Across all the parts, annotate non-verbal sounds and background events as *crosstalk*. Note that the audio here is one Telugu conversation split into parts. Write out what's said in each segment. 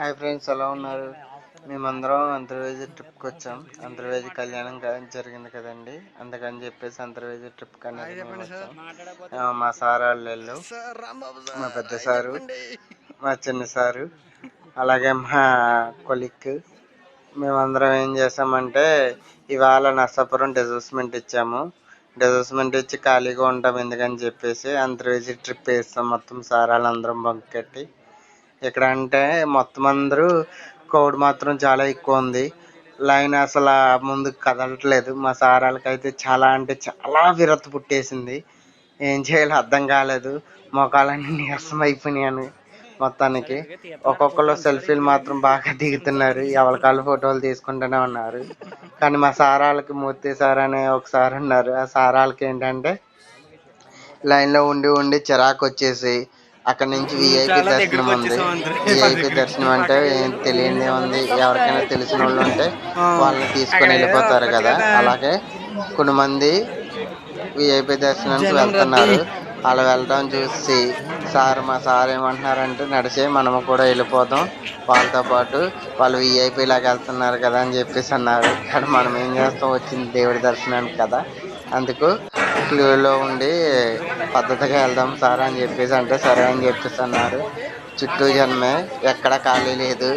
హాయ్ ఫ్రెండ్స్ ఎలా ఉన్నారు? మేమందరం అంతర్వేది ట్రిప్కి వచ్చాం. అంతర్వేది కళ్యాణం జరిగింది కదండి. అందుకని చెప్పేసి అంతర్వేది ట్రిప్ అనేది వచ్చాం మా సార్ వాళ్ళు. మా పెద్ద సారు మా చిన్న సారు అలాగే మా కొలిక్ మేమందరం ఏం చేసామంటే ఇవాళ నర్సాపురం డిజర్స్మెంట్ ఇచ్చాము. డిజర్స్మెంట్ ఇచ్చి ఖాళీగా ఉంటాం ఎందుకని చెప్పేసి అంతర్వేది ట్రిప్ వేస్తాం మొత్తం సారాలు అందరం బంక్ కట్టి. ఇక్కడ అంటే మొత్తం అందరూ క్రౌడ్ మాత్రం చాలా ఎక్కువ ఉంది లైన్ అసలు ముందుకు కదలట్లేదు. మా సార్ వాళ్ళకైతే చాలా అంటే చాలా విరక్తి పుట్టేసింది. ఏం చేయాలో అర్థం కాలేదు. మొఖాలన్నీ నీరసం అయిపోయినాయని మొత్తానికి. ఒక్కొక్కరు సెల్ఫీలు మాత్రం బాగా దిగుతున్నారు. ఎవరికాళ్ళు ఫోటోలు తీసుకుంటూనే ఉన్నారు. కానీ మా సారాలకి మూర్తి సార్ అనే ఒక సార్ ఉన్నారు. ఆ సారాలకి ఏంటంటే లైన్లో ఉండి ఉండి చిరాకు వచ్చేసి అక్కడ నుంచి విఐపి దర్శనం ఉంది. విఐపి *laughs* దర్శనం అంటే ఏం తెలియని ఉంది. ఎవరికైనా తెలిసిన వాళ్ళు ఉంటే వాళ్ళని తీసుకొని వెళ్ళిపోతారు కదా. అలాగే కొన్ని మంది విఐపి దర్శనానికి వెళ్తున్నారు. అలా వెళ్ళడం చూసి సార్ మా సార్ ఏమంటున్నారంటే నడిచే మనము కూడా వెళ్ళిపోదాం. వాళ్ళతో పాటు వాళ్ళు విఐపి లాగా వెళ్తున్నారు కదా అని చెప్పేసి అన్నారు. కానీ మనం ఏం చేస్తాం? వచ్చింది దేవుడి దర్శనానికి కదా. అందుకు క్యూలో ఉండి పద్ధతిగా వెళ్దాం సార్ అని చెప్పేసి అంటే సరే అని చెప్పేసి అన్నారు. చుట్టూ జనమే ఎక్కడ ఖాళీ లేదు.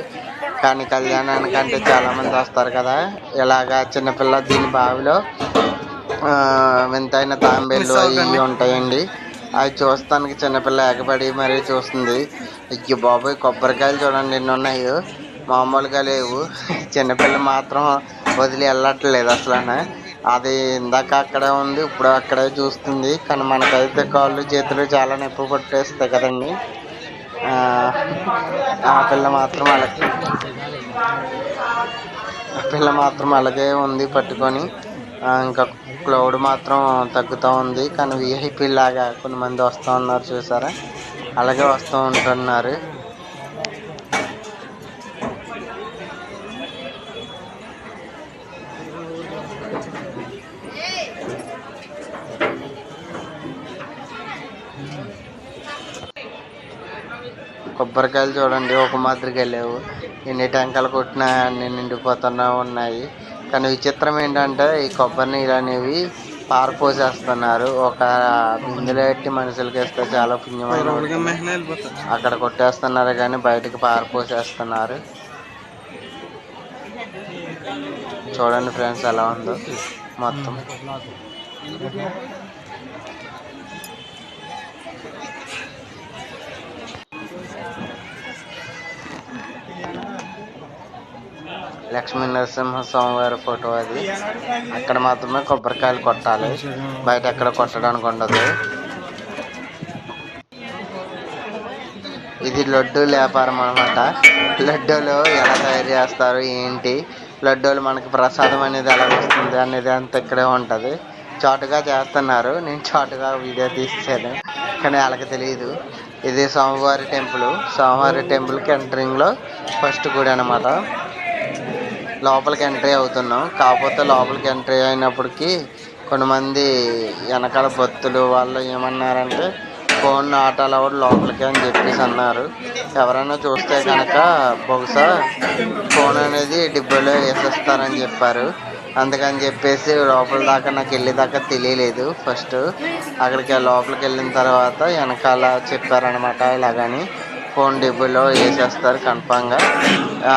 కానీ కళ్యాణానికి అంటే చాలామంది వస్తారు కదా. ఇలాగా చిన్నపిల్ల దీని బావిలో వింతైన తాంబేళ్ళు అవి ఉంటాయండి. అవి చూస్తానికి చిన్నపిల్ల ఎగబడి మరీ చూస్తుంది. అయ్యో బాబోయ్ కొబ్బరికాయలు చూడండి ఎన్ని ఉన్నాయో మామూలుగా లేవు. చిన్నపిల్ల మాత్రం వదిలి వెళ్ళట్లేదు అసలు అది ఇందాక అక్కడే ఉంది ఇప్పుడు అక్కడే చూస్తుంది. కానీ మనకైతే కాళ్ళు చేతులు చాలా నొప్పి పట్టేస్తాయి కదండి. ఆ, పిల్ల మాత్రం అలాగే ఆ పిల్ల మాత్రం అలాగే ఉంది పట్టుకొని. ఇంకా క్లౌడ్ మాత్రం తగ్గుతూ ఉంది. కానీ విఐపీ లాగా కొంతమంది వస్తూ ఉన్నారు చూసారా? అలాగే వస్తూ ఉంటున్నారు. కొబ్బరికాయలు చూడండి ఒక మాదిరిగా వెళ్ళావు ఎన్ని టెంకాయలు కొట్టినా అన్ని నిండిపోతున్నా ఉన్నాయి. కానీ విచిత్రం ఏంటంటే ఈ కొబ్బరి నీళ్ళు అనేవి పారపోసేస్తున్నారు ఒక బిందెలో పెట్టి మనుషులకి ఇస్తే చాలా పుణ్యమైన అక్కడ కొట్టేస్తున్నారు కానీ బయటకు పారపోసేస్తున్నారు చూడండి ఫ్రెండ్స్ ఎలా ఉందో మొత్తం. లక్ష్మీ నరసింహస్వామి వారి ఫోటో అది. అక్కడ మాత్రమే కొబ్బరికాయలు కొట్టాలి. బయట ఎక్కడ కొట్టడానికి ఉండదు. ఇది లడ్డు వ్యాపారం అనమాట లడ్డూలు ఎలా తయారు చేస్తారు ఏంటి? లడ్డూలు మనకి ప్రసాదం అనేది ఎలా వస్తుంది అనేది అంత ఇక్కడే ఉంటుంది. చాటుగా చేస్తున్నారు. నేను చాటుగా వీడియో తీసాను కానీ వాళ్ళకి తెలియదు. ఇది స్వామివారి టెంపుల్. స్వామివారి టెంపుల్కి ఎంటరింగ్లో ఫస్ట్ గుడి అనమాట లోపలికి ఎంట్రీ అవుతున్నాం. కాకపోతే లోపలికి ఎంట్రీ అయినప్పటికీ కొంతమంది వెనకాల భక్తులు వాళ్ళు ఏమన్నారంటే ఫోన్ నాట్ అలౌడ్ లోపలికి అని చెప్పేసి అన్నారు. ఎవరైనా చూస్తే కనుక బహుశా ఫోన్ అనేది డిబ్బలో వేసేస్తారని చెప్పారు. అందుకని చెప్పేసి లోపల దాకా నాకు వెళ్ళేదాకా తెలియలేదు. ఫస్ట్ అక్కడికి లోపలికి వెళ్ళిన తర్వాత వెనకాల చెప్పారనమాట ఇలాగని. ఫోన్ డిబ్బులో వేసేస్తారు కన్ఫామ్గా.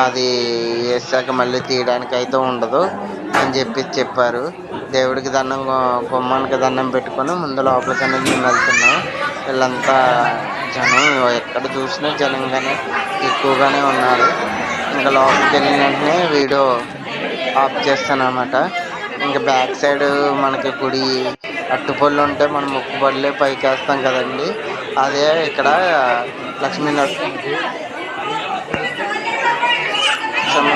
అది వేసాక మళ్ళీ తీయడానికి అయితే ఉండదు అని చెప్పి చెప్పారు. దేవుడికి దండం గుమ్మానికి దండం పెట్టుకొని ముందు లోపలికి అనేది మేము వెళ్తున్నాం. వీళ్ళంతా జనం ఎక్కడ చూసినా జనంగానే ఎక్కువగానే ఉన్నారు. ఇంకా లోపలికి వెళ్ళిన వెంటనే వీడియో ఆఫ్ చేస్తాను అనమాట ఇంకా బ్యాక్ సైడ్ మనకి గుడి అట్టుపళ్ళు ఉంటే మనం ముక్కుబడిలే పైకి వేస్తాం కదండి. అదే ఇక్కడ లక్ష్మీ నరసింహ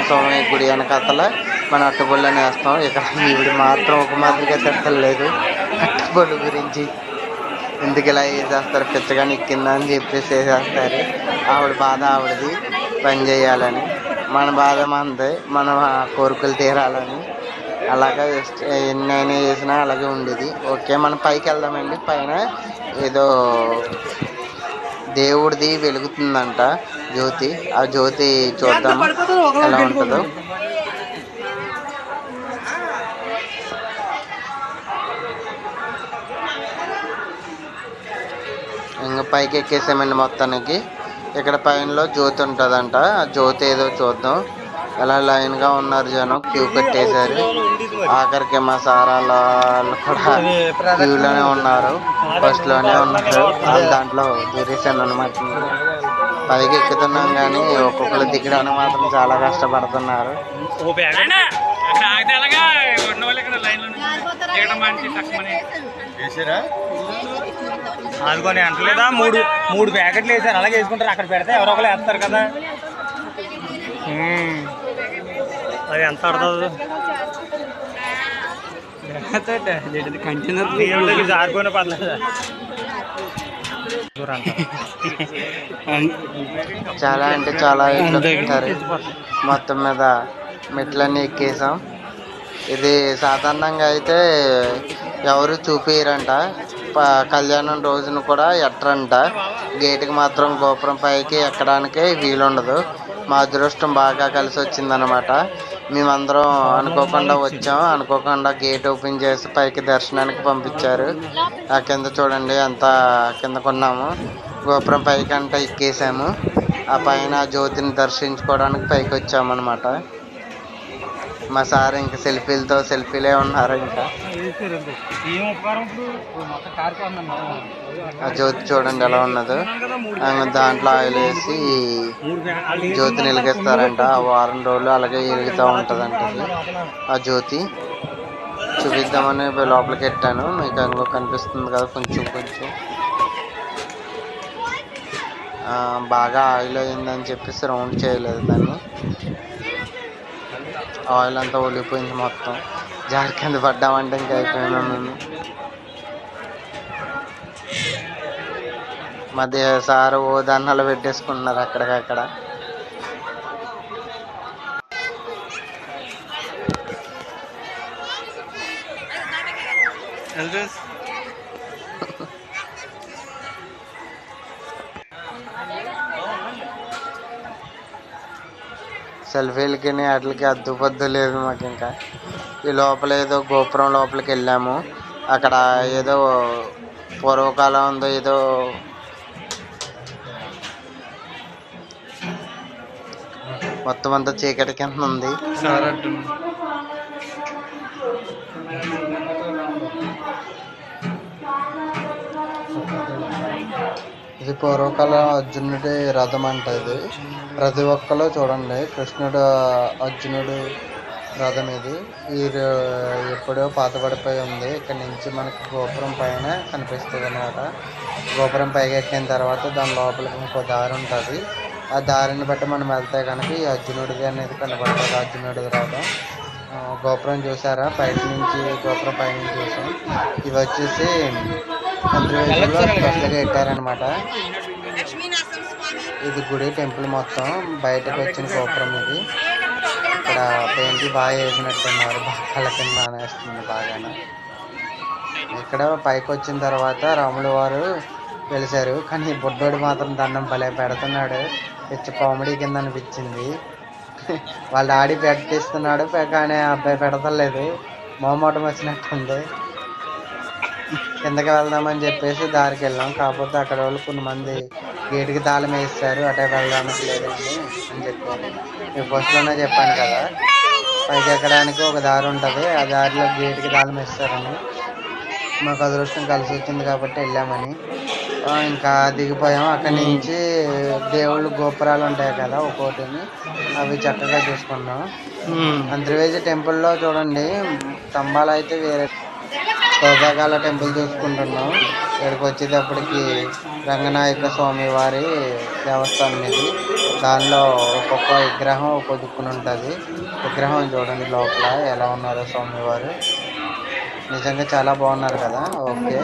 స్వామి గుడి వెనకాతల మన అట్టుపళ్ళని వేస్తాం. ఇక్కడ ఈవిడ మాత్రం ఒక మాదిరిగా తిట్టలేదు అట్టుపళ్ళు గురించి ఎందుకు ఇలా వేసేస్తారు పిచ్చగా ఎక్కిందా అని చెప్పేసి వేసేస్తారు. ఆవిడ బాధ ఆవిడది. పని చేయాలని. మన బాధ మనది మన కోరికలు తీరాలని. అలాగా ఎన్నైనా చేసినా అలాగే ఉండేది. ఓకే మనం పైకి వెళ్దామండి. పైన ఏదో దేవుడిది వెలుగుతుందంట జ్యోతి. ఆ జ్యోతి చూద్దాం ఎలా ఉంటుందో. ఇంకా పైకి ఎక్కేసామండి మొత్తానికి. ఇక్కడ పైనలో జ్యోతి ఉంటుందంట. ఆ జ్యోతి ఏదో చూద్దాం. ఎలా లైన్గా ఉన్నారు జనం క్యూ కట్టేశారు ఆఖరికి మా సార్ వాళ్ళ వాళ్ళు కూడా క్యూ లోనే ఉన్నారు ఫస్ట్లోనే ఉన్నారు. దాంట్లో దూరేసాను అనమాట పైకి ఎక్కుతున్నాం కానీ ఒక్కొక్కరు దిగడానికి మాత్రం చాలా కష్టపడుతున్నారు. దిగడం ఆదుకొని అంటలేదా? మూడు మూడు ప్యాకెట్లు వేసారు అలాగే వేసుకుంటారు. అక్కడ పెడితే ఎవరో ఒకరు వేస్తారు కదా. అది ఎంత పడుతుంది? కంటైనర్ జారిపోయిన పర్లేదు చాలా అంటే చాలా ఎక్కుతారు మొత్తం మీద మెట్లన్నీ ఎక్కేసాం. ఇది సాధారణంగా అయితే ఎవరు చూపియరంట ప- కళ్యాణం రోజున కూడా ఎట్టరంట. గేటుకి మాత్రం గోపురం పైకి ఎక్కడానికి వీలుండదు. మా అదృష్టం బాగా కలిసి వచ్చిందనమాట మేమందరం అనుకోకుండా వచ్చాం. అనుకోకుండా గేట్ ఓపెన్ చేసి పైకి దర్శనానికి పంపించారు. ఆ కింద చూడండి అంత కింద కొన్నాము. గోపురం పైకి అంతా ఎక్కేసాము. ఆ పైన జ్యోతిని దర్శించుకోవడానికి పైకి వచ్చామన్నమాట మా సార్ ఇంకా సెల్ఫీలతో సెల్ఫీలే ఉన్నారు ఇంకా. ఆ జ్యోతి చూడండి ఎలా ఉన్నదో. దాంట్లో ఆయిల్ వేసి జ్యోతిని వెలిగిస్తారంట ఆ వారం రోజులు అలాగే వెలుగుతూ ఉంటుందంట. ఆ జ్యోతి. చూపిద్దామని లోపలికి పెట్టాను మీకు ఇంకో కనిపిస్తుంది కదా కొంచెం కొంచెం. బాగా ఆయిల్ అయిందని చెప్పేసి రౌండ్ చేయలేదు దాన్ని. ఆయిల్ అంతా ఒలిగిపోయింది మొత్తం. జారి కింద పడ్డామంటే ఇంకా అయిపోయినా మేము. మధ్య సారు ఓ దండాలు పెట్టేసుకుంటున్నారు అక్కడికక్కడ. సెల్ఫీలకి వాటికి అద్దుపద్దు లేదు మాకు ఇంకా. ఈ లోపల ఏదో గోపురం లోపలికి వెళ్ళాము. అక్కడ ఏదో పూర్వకాలం ఉందో ఏదో మొత్తం అంతా చీకటి కింద ఉంది. ఇది పూర్వకాలం అర్జునుడి రథం అంట ఇది. ప్రతి ఒక్కరు చూడండి కృష్ణుడు అర్జునుడు రథం ఇది. ఈ ఎప్పుడో పాతబడిపోయి ఉంది. ఇక్కడ నుంచి మనకి గోపురం పైన కనిపిస్తుంది అనమాట గోపురం పైకి ఎక్కిన తర్వాత దాని లోపలికి ఇంకో దారి ఉంటుంది. ఆ దారిని బట్టి మనం వెళ్తే కనుక ఈ అర్జునుడిది అనేది కనబడుతుంది అర్జునుడి రథం. గోపురం చూసారా? బయట నుంచి గోపురం పైన చూసాం. ఇవి వచ్చేసి స్పెషల్గా పెట్టారనమాట ఇది గుడి టెంపుల్ మొత్తం. బయటకు వచ్చిన గోపురం ఇది. ఇక్కడ పెయింట్ బాగా వేసినట్టున్నారు. బాగా కళ్ళ కింద అనేస్తుంది బాగానే. ఇక్కడ పైకి వచ్చిన తర్వాత రాముడు వారు వెలిసారు కానీ బుడ్డోడు మాత్రం దండం భలే పెడుతున్నాడు. పిచ్చి కామెడీ కింద అనిపించింది. వాళ్ళ డాడీ పెట్టిస్తున్నాడు. కానీ అబ్బాయి పెడతలేదు. మొహమాటం వచ్చినట్టుంది. కిందకి వెళ్దామని చెప్పేసి దారికి వెళ్ళాం. కాకపోతే అక్కడ వాళ్ళు కొన్ని మంది గేటుకి తాళం వేస్తారు. అటే వెళ్ళడానికి లేదండి అని చెప్పారు. మీకు ఫస్ట్లోనే చెప్పాను కదా. పైకి ఎక్కడానికి ఒక దారి ఉంటుంది. ఆ దారిలో గేటుకి తాళం వేస్తారని. మాకు అదృష్టం కలిసి వచ్చింది కాబట్టి వెళ్ళామని. ఇంకా దిగిపోయాం. అక్కడి నుంచి దేవుళ్ళు గోపురాలు ఉంటాయి కదా ఒక్కోటిని అవి చక్కగా చూసుకున్నాం. అంతర్వేది టెంపుల్లో చూడండి. స్తంభాలు అయితే వేరే. సౌభాగాల టెంపుల్ చూసుకుంటున్నాం. ఇక్కడికి వచ్చేటప్పటికి రంగనాయక స్వామి వారి దేవస్థానం ఇది. దానిలో ఒక్కొక్క విగ్రహం ఒక్కొక్క దిక్కున ఉంటుంది. విగ్రహం చూడండి లోపల ఎలా ఉన్నారో స్వామివారు నిజంగా చాలా బాగున్నారు కదా. ఓకే.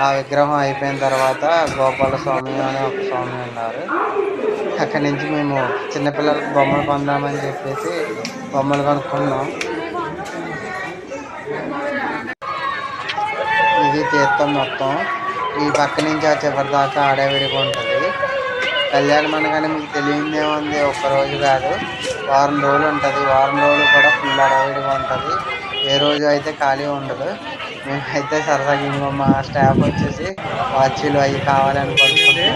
ఆ విగ్రహం అయిపోయిన తర్వాత గోపాల స్వామి అనే ఒక స్వామి ఉన్నారు. అక్కడి నుంచి మేము చిన్నపిల్లలకు బొమ్మలు కొందామని చెప్పేసి బొమ్మలు కొనుక్కున్నాం. ఇది తీర్థం మొత్తం. ఈ పక్క నుంచి ఆ చివరి దాకా ఆడవిడిగా ఉంటుంది. కళ్యాణ మండగానే మీకు తెలియంది ఒక్క రోజు కాదు. వారం రోజులు ఉంటుంది. వారం రోజులు కూడా ఫుల్ అడవిడిగా ఉంటుంది. ఏ రోజు అయితే ఖాళీ ఉండదు. మేమైతే సరదాగా ఇంకో మా స్టాఫ్ వచ్చేసి వాచీలు అవి కావాలని కొనుక్కుంటున్నాం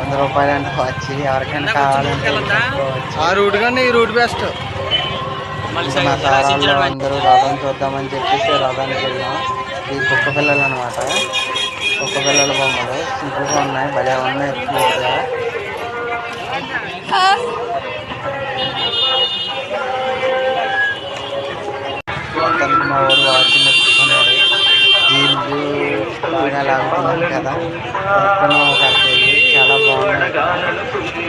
వంద రూపాయలు అంటే వచ్చి ఎవరికైనా కావాలంటే. ఆ రూట్ కన్నా ఈ రూట్ బెస్ట్. మా అందరూ రథం చూద్దామని చెప్పేసి రథానికి వెళ్ళాం. ఈ కుక్క పిల్లలు అనమాట కుక్క పిల్లల బొమ్మలు సింపుల్గా ఉన్నాయి భలే ఉన్నాయి. క్యూట్గా మొత్తానికి మా వాడు వాచ్ మెచ్చుకున్నాడు దీనికి బాగా లాగుతున్నాను కదా. కొనుక్కున్నాం ఒక చాలా బాగున్నాయి.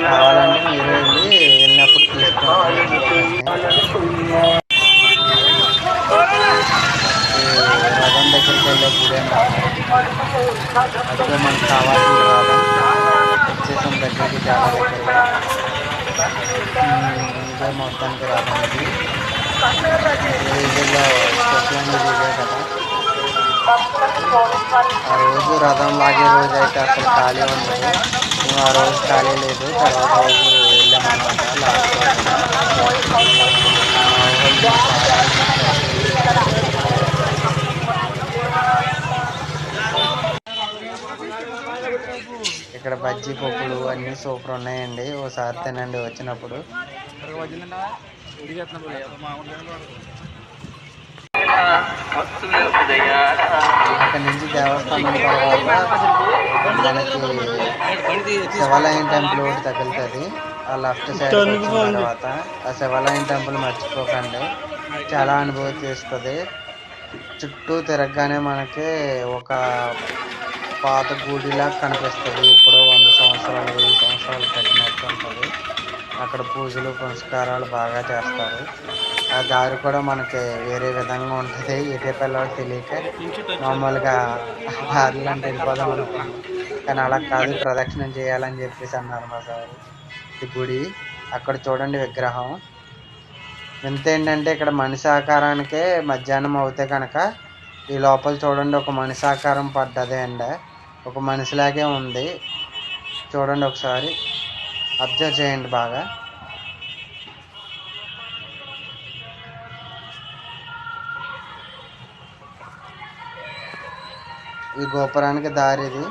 కావాలంటే మీరు వెళ్ళి వెళ్ళినప్పుడు తీసుకోవాలి ఈ రథం దగ్గరికి వెళ్ళే గుడి అన్నమాట అదే మనకు కావాల్సిన రథం వచ్చేసాం దగ్గరికి చాలా దగ్గరగా ఉమ్, ఇదే మొత్తానికి రథం ఇది వీధిలో స్పెషల్ అనేది ఇదే కదా ఆ రోజు రథం లాగే రోజు అయితే అసలు ఖాళీ ఉండదు మేము ఆ రోజు ఖాళీ లేదు తర్వాత రోజు వెళ్ళామన్నమాట లాస్ట్ ఇక్కడ బజ్జీ పప్పులు అన్నీ సూపర్ ఉన్నాయండి. ఓసారి తినండి వచ్చినప్పుడు. అక్కడ నుంచి దేవస్థానం తర్వాత మనకి శివాలయం టెంపుల్ ఒకటి తగులుతుంది. ఆ లెఫ్ట్ సైడ్ తర్వాత ఆ శివాలయం టెంపుల్ మర్చిపోకండి. చాలా అనుభూతి ఇస్తుంది. చుట్టూ తిరగగానే మనకి ఒక పాత గుడిలా కనిపిస్తుంది. ఇప్పుడు వంద సంవత్సరాలు వెయ్యి సంవత్సరాలు కట్టినట్టు ఉంటుంది. అక్కడ పూజలు పునస్కారాలు బాగా చేస్తారు. ఆ దారి కూడా మనకి వేరే విధంగా ఉంటుంది. ఎటే పిల్లలు తెలియక మామూలుగా దారిలో అంటే వెళ్ళిపోదాం అనుకున్నాం. కానీ అలా కాదు ప్రదక్షిణం చేయాలని చెప్పేసి అన్నారు మా సార్. ఈ గుడి అక్కడ చూడండి విగ్రహం. వింత ఏంటంటే ఇక్కడ మనిషి ఆకారానికే మధ్యాహ్నం అవుతే కనుక ఈ లోపల చూడండి ఒక మనిషి ఆకారం పడ్డదే అండి. ఒక మనిషిలాగే ఉంది. చూడండి ఒకసారి. అబ్జర్వ్ చేయండి బాగా. ఈ గోపురానికి దారి ఇది.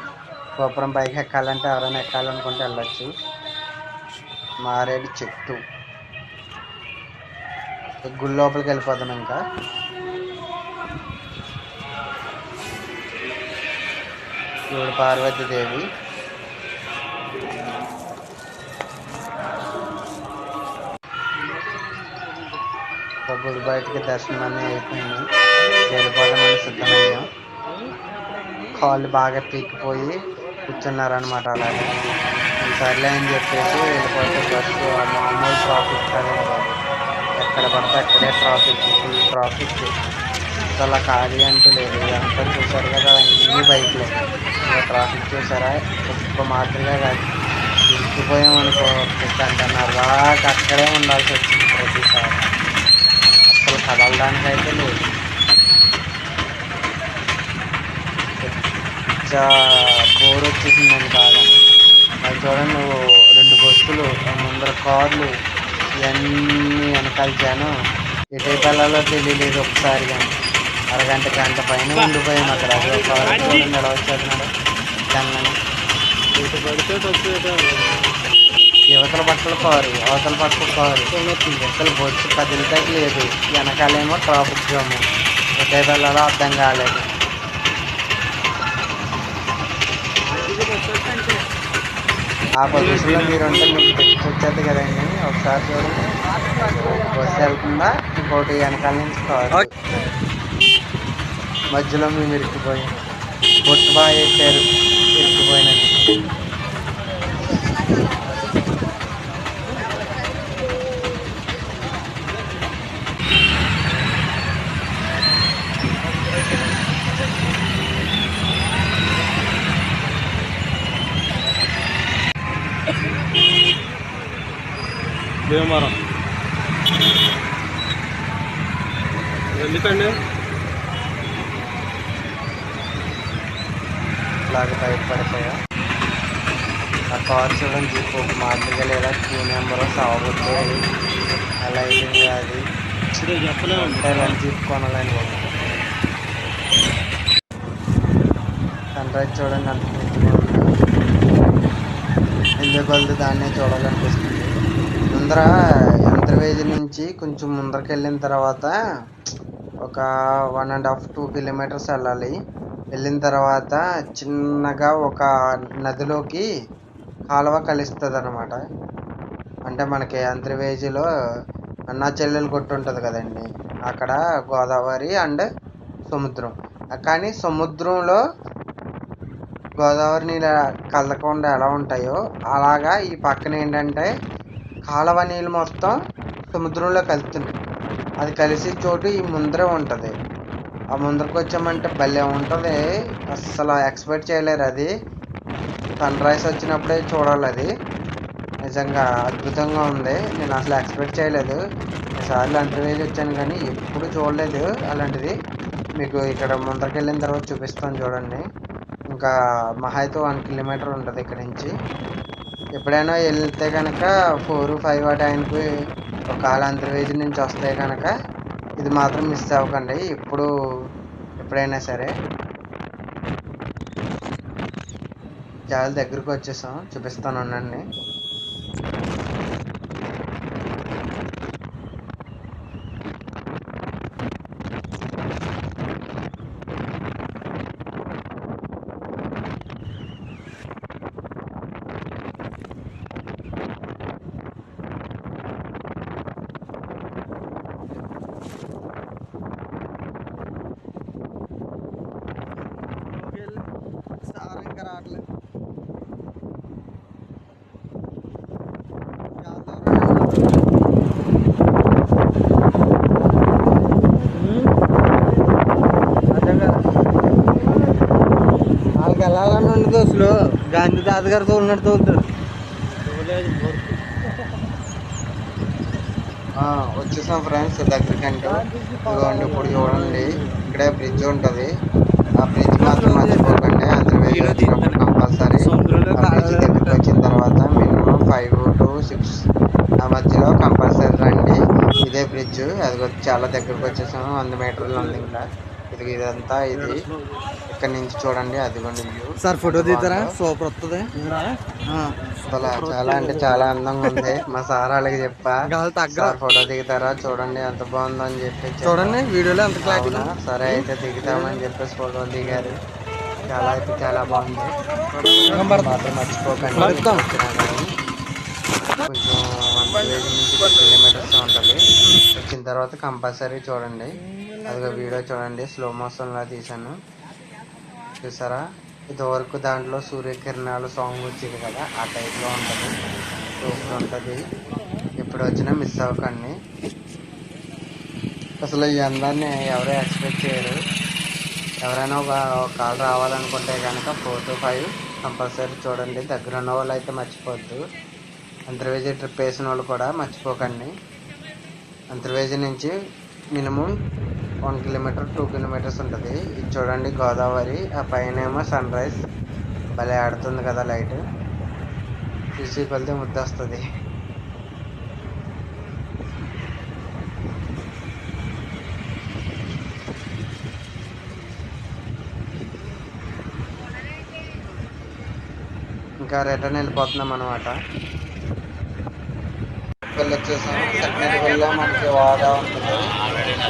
గోపురం పైకి ఎక్కాలంటే ఎవరైనా ఎక్కాలనుకుంటే వెళ్ళొచ్చు. మారేడు చెట్టు. గుడి లోపలికి వెళ్ళిపోదాం ఇంకా. ఈవిడ పార్వతీదేవి ఒక గుడి బయటికి దర్శనం అన్నీ అయిపోయింది. వెళ్ళిపోదామని సిద్ధమయ్యాం. కాళ్ళు బాగా పీకిపోయి కూర్చున్నారనమాట అలాగే. సర్లే అని చెప్పేసి వెళ్ళిపోతే బస్సు మామూలు ట్రాఫిక్ కదా ఎక్కడ పడితే అక్కడే ట్రాఫిక్ ఫుల్ ట్రాఫిక్ అసలు ఖాళీ అంటూ లేదు. అంతా చూసారు కదా ఇన్ని బైక్లు. ట్రాఫిక్ చూసారా ఒక్క మాదిరిగా కాదు. ఇరుక్కుపోయాం అంటున్నారు అక్కడే ఉండాల్సి వచ్చింది ప్రతిసారి. అసలు కదలడానికి అయితే లేదు బోర్ వచ్చేసిందండి బాగా. అది చూడండి నువ్వు రెండు బస్సులు ముందర కార్లు ఇవన్నీ వెనకాల జనం. ఎటు వెళ్ళాలో తెలియలేదు ఒకసారి కానీ అరగంట గంట పైన ఉండిపోయాం అక్కడ. ఒక యువతల పక్కల కారు అవతల పక్కల కారు. అసలు బొచ్చు కదిలితే లేదు. వెనకాలేమో ట్రాఫిక్ జామ్. ఎటైపు వెళ్ళాలో అర్థం కాలేదు. ఆ పొజిషన్లో మీరు ఉంటే మీకు తెచ్చుకొచ్చేది కదండి. ఒకసారి చూడండి. బస్సు వెళ్తుందా? ఇంకోటి వెనకాల నుంచి కారు. మధ్యలో మేము ఇరుక్కుపోయాం బొట్టు బాగా వేసారు ఇరుక్కుపోయినట్టు భీమవరం. ఎందుకండి? ఇలాగ బయటపడిపోయా ఆ కార్ చూడండి జీప్ ఒక మాదిరిగా లేదా క్యూ నెంబర్ సాగుతుంది అలా అయింది అది? ఇలాంటి జీప్ కొనాలని సన్ రైజ్ చూడండి అంత ఎందుకు వెళ్తే దాన్నే చూడాలనిపిస్తుంది. ముందర యంత్రవేది నుంచి కొంచెం ముందరికి వెళ్ళిన తర్వాత ఒక one and half two kilometers వెళ్ళాలి. వెళ్ళిన తర్వాత చిన్నగా ఒక నదిలోకి కాలువ కలుస్తుంది అనమాట అంటే మనకి అంతర్వేదిలో అన్నా చెల్లెలు కొట్టు ఉంటుంది కదండి. అక్కడ గోదావరి అండ్ సముద్రం. కానీ సముద్రంలో గోదావరి నీళ్ళు కలకుండా ఎలా ఉంటాయో అలాగా ఈ పక్కన ఏంటంటే కాలువ నీళ్ళు మొత్తం సముద్రంలో కలుతున్నాయి అది కలిసి చోటు ఈ ముందరే ఉంటుంది. ఆ ముందరకు వచ్చామంటే భలే ఉంటుంది. అస్సలు ఎక్స్పెక్ట్ చేయలేరు అది. సన్ రైజ్ వచ్చినప్పుడే చూడాలి అది. నిజంగా అద్భుతంగా ఉంది. నేను అసలు ఎక్స్పెక్ట్ చేయలేదు. సార్లు అంతర్వేది వచ్చాను కానీ ఎప్పుడు చూడలేదు అలాంటిది. మీకు ఇక్కడ ముందరికి వెళ్ళిన తర్వాత చూపిస్తాను చూడండి. ఇంకా మహా అయితే వన్ కిలోమీటర్ ఉంటుంది ఇక్కడ నుంచి. ఎప్పుడైనా వెళ్తే కనుక ఫోర్ ఫైవ్ ఆ టైంకి ఒకవేళ అంతర్వేది నుంచి వస్తే కనుక ఇది మాత్రం మిస్ అవ్వకండి. ఇప్పుడు ఎప్పుడైనా సరే చాలా దగ్గరకు వచ్చేసాం. చూపిస్తాను ఉండండి సార్ ఇంకా రావట్లేదు అదే కదా వాళ్ళకి అసలు గాంధీ తాత గారితో ఉన్నట్టు ఉంటారు వచ్చేసాం ఫ్రెండ్స్ దగ్గరికి అంటే. ఇదిగోండి ఇప్పుడు చూడండి. ఇక్కడే బ్రిడ్జ్ ఉంటుంది. ఆ బ్రిడ్జ్ మాత్రం మర్చిపోకండి. కంపల్సరీ బ్రిడ్జ్ దగ్గరికి వచ్చిన తర్వాత మినిమం ఫైవ్ టు సిక్స్ ఆ మధ్యలో కంపల్సరీ రండి. ఇదే బ్రిడ్జ్ అది వచ్చి చాలా దగ్గరకు వచ్చేసాము. వంద మీటర్లు ఉంది ఇంకా. ఇది ఇదంతా ఇది. ఇక్కడ నుంచి చూడండి అదిగోండి వ్యూ. సార్ ఫోటో తీస్తారా సూపర్ వస్తుంది. అసలు చాలా అంటే చాలా అందంగా ఉంది. మా సార్ వాళ్ళకి చెప్పా. గాలి తగ్గ. సార్ ఫోటో దిగుతారా? చూడండి ఎంత బాగుందో అని చెప్పి. చూడండి వీడియోలో ఎంత క్లారిటీ? సరే అయితే దిగుతామని చెప్పేసి ఫోటో దిగారు. చాలా అయితే చాలా బాగుంది. మాత్రం మర్చిపోకండి. కొంచెం వన్ కిలోమీటర్స్ వచ్చిన తర్వాత కంపల్సరీ చూడండి. అదిగో వీడియో చూడండి. స్లో మోషన్లో తీశాను. చూసారా? ఇదివరకు దాంట్లో సూర్యకిరణాలు సాంగ్ వచ్చేది కదా ఆ టైప్లో ఉంటుంది. సూపర్ ఉంటుంది. ఎప్పుడు వచ్చినా మిస్ అవ్వకండి. అసలు ఈ అందాన్ని ఎవరు ఎక్స్పెక్ట్ చేయరు. ఎవరైనా ఒక కాల్ రావాలనుకుంటే కనుక ఫోర్ టు ఫైవ్ కంపల్సరీ చూడండి. దగ్గర ఉన్న వాళ్ళు అయితే మర్చిపోవద్దు అంతర్వేజీ ట్రిప్ వేసిన వాళ్ళు కూడా మర్చిపోకండి. అంతర్వేది నుంచి minimum one kilometer two kilometers ఉంటుంది. ఇది చూడండి గోదావరి ఆ పైన ఏమో సన్ రైజ్. భలే ఆడుతుంది కదా లైట్. చూసి వెళ్తే ముద్ద వస్తుంది ఇంకా రిటర్న్ వెళ్ళిపోతున్నాం అనమాట వెళ్ళి వచ్చేసాం సెకండ్ మనకి వాడా ఉంటుంది.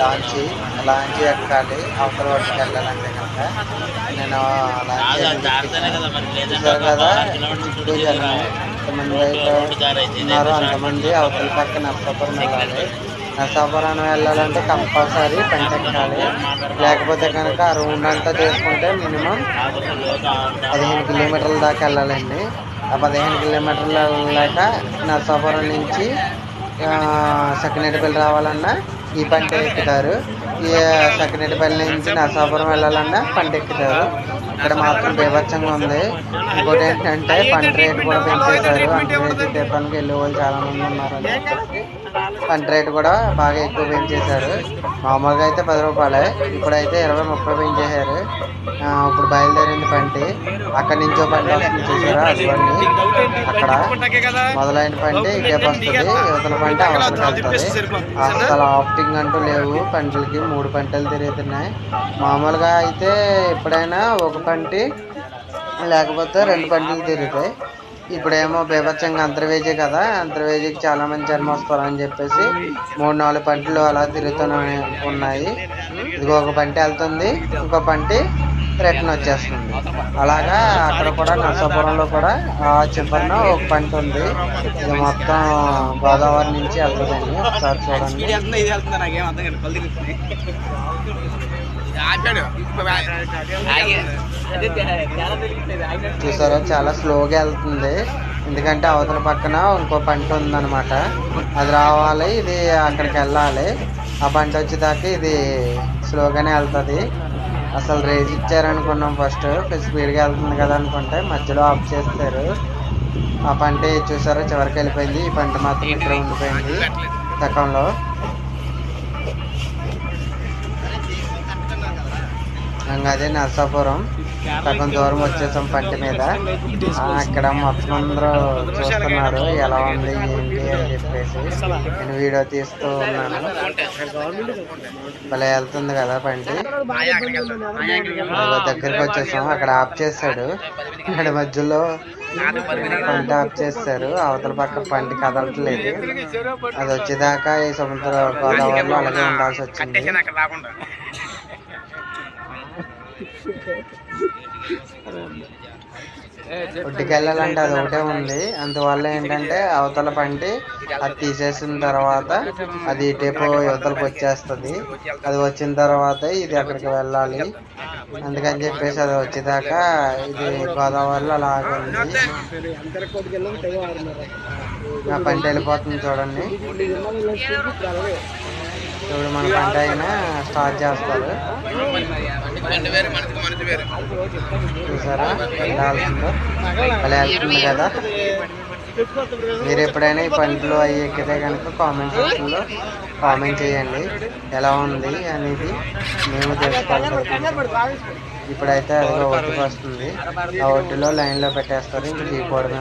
లాంచీ లాంచీ ఎక్కాలి. అవతల వాటికి వెళ్ళాలంటే కనుక. నేను లాంచీ కదా చుట్టూ జనం కొంతమంది అయితే ఉన్నారు అంతమంది అవతల పక్క నర్సాపురం వెళ్ళాలి. నర్సాపురం వెళ్ళాలంటే కంపల్సరీ పెంట ఎక్కాలి లేకపోతే కనుక ఆ రౌండ్ అంతా చేసుకుంటే మినిమం పదిహేను కిలోమీటర్ల దాకా వెళ్ళాలండి. ఆ పదిహేను కిలోమీటర్లు వెళ్ళాక నరసాపురం నుంచి సకినేటిపల్లి రావాలన్నా ఈ పంట ఎక్కుతారు. ఈ సకినేటిపల్లి నుంచి నరసాపురం వెళ్ళాలన్నా పంట ఎక్కుతారు. ఇక్కడ మాత్రం బీభత్సంగా ఉంది. ఇంకోటి ఏంటంటే పంట రేటు కూడా పెంచేశారు. అంతర్వేది దీపానికి వెళ్ళే వాళ్ళు చాలా మంది ఉన్నారు పంట రేటు కూడా బాగా ఎక్కువ పెంచేశారు. మామూలుగా అయితే పది రూపాయలే. ఇప్పుడైతే ఇరవై ముప్పై పెంచేశారు. ఇప్పుడు బయలుదేరింది పంటి అక్కడి నుంచో పంట వస్తుంది చూసారా అటువంటి అక్కడ మొదలైన పంట ఇటేపు వస్తుంది. యువతల పంట అవతలకి అసలు ఆఫ్టింగ్ అంటూ లేవు. పంటలకి మూడు పంటలు తిరుగుతున్నాయి. మామూలుగా అయితే ఎప్పుడైనా ఒక పంటి లేకపోతే రెండు పంటలు తిరుగుతాయి. ఇప్పుడేమో బీభత్సంగా అంతర్వేజీ కదా అంతర్వేజీకి చాలా మంది జన్మ వస్తారని చెప్పేసి మూడు నాలుగు పంటలు అలా తిరుగుతూనే ఉన్నాయి. ఇదిగో ఒక పంట వెళ్తుంది ఇంకో పంటి రిటర్న్ వచ్చేస్తుంది. అలాగా అక్కడ కూడా నర్సాపురంలో కూడా చివరిన ఒక పంట ఉంది. ఇది మొత్తం గోదావరి నుంచి వెళ్తుందండి. ఒకసారి చూడండి ఇది వెళ్తుంది నాకేం అర్థం కాదు కళ్ళు తిరుగుతుంది ఆపాడు చూసారా చాలా స్లోగా వెళ్తుంది. ఎందుకంటే అవతల పక్కన ఇంకో పంట ఉందన్నమాట. అది రావాలి ఇది అక్కడికి వెళ్ళాలి. ఆ పంట వచ్చేదాకా ఇది స్లోగానే వెళ్తుంది. అసలు రేజ్ ఇచ్చారనుకున్నాం ఫస్ట్. స్పీడ్గా వెళ్తుంది కదా అనుకుంటే మధ్యలో ఆఫ్ చేస్తారు. ఆ పంట చూసారా చివరికి వెళ్ళిపోయింది. ఈ పంట మాత్రం ఇక్కడ ఉండిపోయింది. సకంలో అదే నర్సాపురం. సగం దూరం వచ్చేసాం పంట మీద. అక్కడ మొత్తం అందరూ చూస్తున్నారు ఎలా ఉంది ఏంటి అని చెప్పేసి నేను వీడియో తీస్తూ ఉన్నాను. భలే వెళ్తుంది కదా పంటి. దగ్గరికి వచ్చేసాం అక్కడ ఆఫ్ చేశాడు. ఇక్కడ మధ్యలో పంట ఆఫ్ చేస్తారు అవతల పక్క పంట కదలట్లేదు. అది వచ్చేదాకా ఈ సముద్ర గోదావరిలో అలాగే ఉండాల్సి వచ్చింది. ఒంటికెళ్ళాలంటే అది ఒకటే ఉంది. అందువల్ల ఏంటంటే అవతల పంటి అది తీసేసిన తర్వాత అది ఇటేపు యువతలకు వచ్చేస్తుంది. అది వచ్చిన తర్వాత ఇది అక్కడికి వెళ్ళాలి. అందుకని చెప్పేసి అది వచ్చేదాకా ఇది గోదావరిలో అలాగే ఉంది. ఆ పంట వెళ్ళిపోతుంది చూడండి. ఇప్పుడు మన పంట అయినా స్టార్ట్ చేస్తారు. చూసారా? వెళ్ళాల్సిందో అలా వెళ్తుంది కదా. మీరు ఎప్పుడైనా ఈ పంటలు అవి ఎక్కితే కనుక కామెంట్ సెక్షన్లో కామెంట్ చేయండి. ఎలా ఉంది అనేది మేము తెలుసుకోవాలి. ఇప్పుడైతే అది ఒడ్డుకు వస్తుంది. ఆ ఒడ్డులో లైన్లో పెట్టేస్తారు. ఇంక దిగిపోవడమే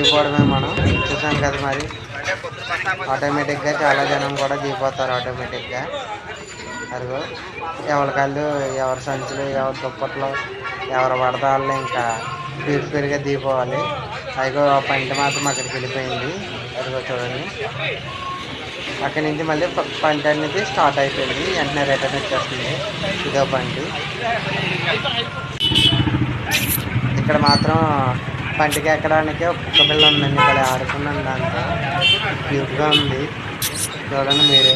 దిగిపోవడమే మనం. చూసాం కదా మరి. ఆటోమేటిక్గా చాలా జనం కూడా దిగిపోతారు ఆటోమేటిక్గా అదిగో ఎవరి కళ్ళు ఎవరి సంచులు ఎవరి దుప్పట్లు ఎవరు పడతా వాళ్ళు ఇంకా స్పీడ్ స్పీడ్గా దిగిపోవాలి. అదిగో ఆ పంట మాత్రం అక్కడికి వెళ్ళిపోయింది. అదిగో చూడండి. అక్కడి నుంచి మళ్ళీ పంట అనేది స్టార్ట్ అయిపోయింది. వెంటనే రిటర్న్ వచ్చేస్తుంది. ఇదో బండి ఇక్కడ మాత్రం పంటికి ఎక్కడానికి ఒక కుక్క పిల్ల ఉందండి ఇక్కడ ఆడుకున్నాను దాంతో. క్యూట్గా ఉంది. చూడండి మీరే.